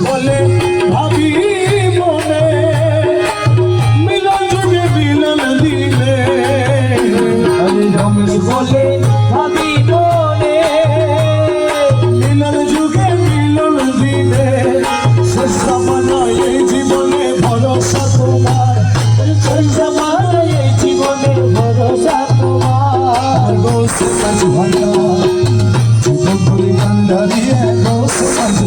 বলে ভাবি মনে মিলন যুগে মিলন দিলে আরে রমেশ বলে ভাবি মনে মিলন যুগে মিলন দিলে শেষ জামানায় এই জীবনে ভরসা তোমার শেষ জামানায় এই জীবনে ভরসা তোমার বসে কাজ ভান্ডা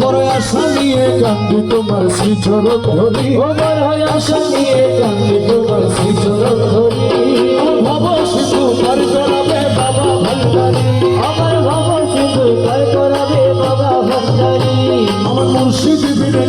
করো না না না আমার আশা নিয়ে কান্দি তোমার শ্রীচরণ ধরি। ওমর হয় আশা নিয়ে কান্দি তোমার শ্রীচরণ ধরি। ভব শিশু পার করাবে বাবা ভান্ডারি। আমার ভব শিশু পার করাবে বাবা ভান্ডারি। আমার মুর্শিদ বিনে